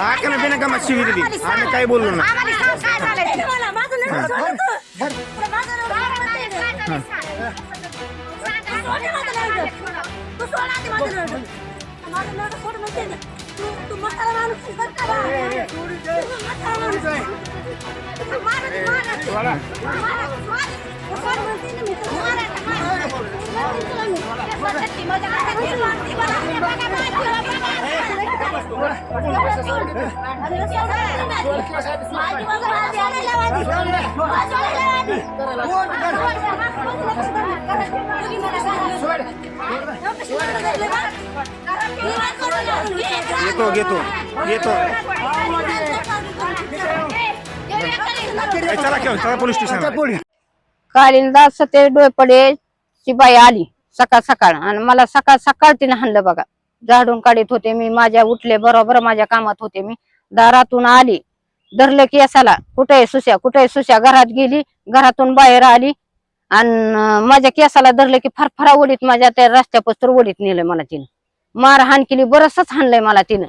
आकाने बिना कामात शिवी दिली आम्ही काही बोललो ना आम्हाला घेतो घेतो घेतो चला सते आली. सकाळ सकाळ. आणि मला सकाळ सकाळ तिने हाणलं बघा. झाडून काढीत होते मी. माझ्या उठले बरोबर माझ्या कामात होते मी. दारातून आली. धरलं की असाला कुठे सुश्या? कुठे सुश्या? घरात गेली. घरातून बाहेर आली. आणि माझ्या केसाला धरलं की फरफरा ओढीत माझ्या त्या रस्त्या पस्तर ओढीत नेलं मला तिनं. मार हाण केली बरंचसच हाणलंय मला तिनं.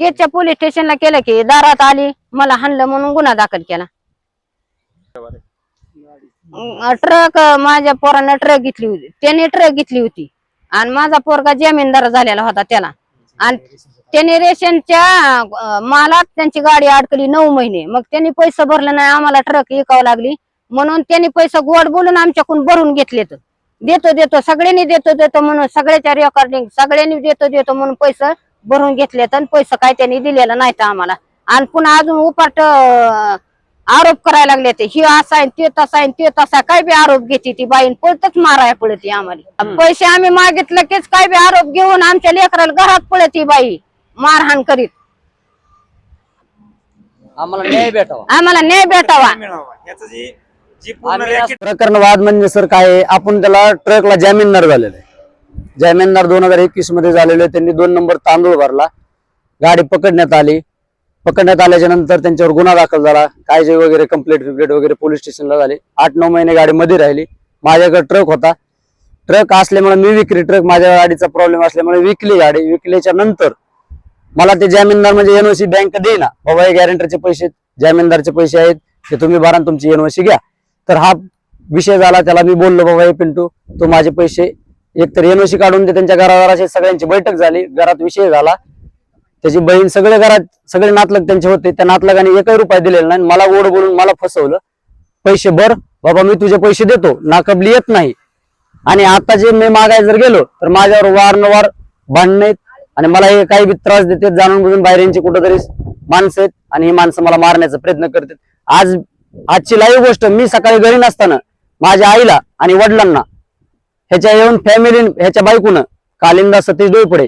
केच्या पोलीस स्टेशनला केलं की दारात आली मला हाणलं म्हणून गुन्हा दाखल केला. ट्रक माझ्या पोरानं ट्रक घेतली होती. त्याने ट्रक घेतली होती. आणि माझा पोरगा जमीनदार झालेला होता त्याला. आणि त्याने रेशनच्या मालात त्यांची गाडी अडकली नऊ महिने. मग त्यांनी पैसे भरले नाही आम्हाला ट्रक विकावं लागली. म्हणून त्यांनी पैसे गोड बोलून आमच्याकडून भरून घेतलेत. देतो देतो सगळ्यांनी देतो देतो म्हणून सगळ्याच्या रेकॉर्डिंग सगळ्यांनी देतो देतो म्हणून पैसे भरून घेतलेत आणि पैसे काय त्यांनी दिलेलं नाही तर आम्हाला. आणि पुन्हा अजून उपाट आरोप करायला लागले ते. ही असा आहे ते तसा आहे ते तसा काय बी आरोप घेते ती बाईन पळतच मारायला पळती आम्हाला. पैसे आम्ही मागितलं कीच काय बी आरोप घेऊन आमच्या लेकराला घरात पळती बाई. मारहाण करीत. आम्हाला न्याय भेटावा. आम्हाला न्याय भेटावा. मिळावा. याचं जे जी पूर्ण आम्ही racket प्रकरण वाद म्हणजे सर काय आहे, आपण त्याला ट्रकला जामीनदार झालेलं आहे. जामीनदार दोन हजार एकवीसमध्ये झालेले त्यांनी दोन नंबर तांदूळ भरला. गाडी पकडण्यात आली. पकडण्यात आल्याच्यानंतर त्यांच्यावर गुन्हा दाखल झाला. कायजे वगैरे कंप्लेंट बिप्लेट वगैरे पोलीस स्टेशनला झाली. आठ नऊ महिने गाडी मध्ये राहिली. माझ्याकडे ट्रक होता. ट्रक असल्यामुळे मी विकली. ट्रक माझ्या गाडीचा प्रॉब्लेम असल्यामुळे विकली गाडी. विकल्याच्या नंतर मला ते जामीनदार म्हणजे एनओसी बँक देईना. बाबा हे गॅरंटरचे पैसे जामीनदारचे पैसे आहेत. ते तुम्ही भरा तुमची एनओसी घ्या. तर हा विषय झाला. त्याला मी बोललो बाबा हे पिंटू तू माझे पैसे एक तर एनओसी काढून ते त्यांच्या घराघराची सगळ्यांची बैठक झाली. घरात विषय झाला. त्याची बहीण सगळे घरात सगळे नातलग त्यांचे होते. त्या नातलगाने एकही रुपया दिलेला नाही. मला ओढ बोलून मला फसवलं. पैसे भर. बाबा मी तुझे पैसे देतो. नाकबली येत नाही. आणि आता जे मी मागाय जर गेलो तर माझ्यावर वारंवार भांडण आहेत. आणि मला हे काही बी त्रास देते जाणून बुजून बाहेरची कुठंतरी माणसं आहेत. आणि ही माणसं मला मारण्याचा प्रयत्न करतात. आज आजची लाईव्ह गोष्ट मी सकाळी घरी नसताना माझ्या आईला आणि वडिलांना ह्याच्या येऊन फॅमिली ह्याच्या बायकोनं कालिंदा सतीश डोळपडे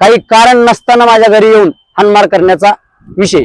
काही कारण नसताना माझ्या घरी येऊन हनमार करण्याचा विषय.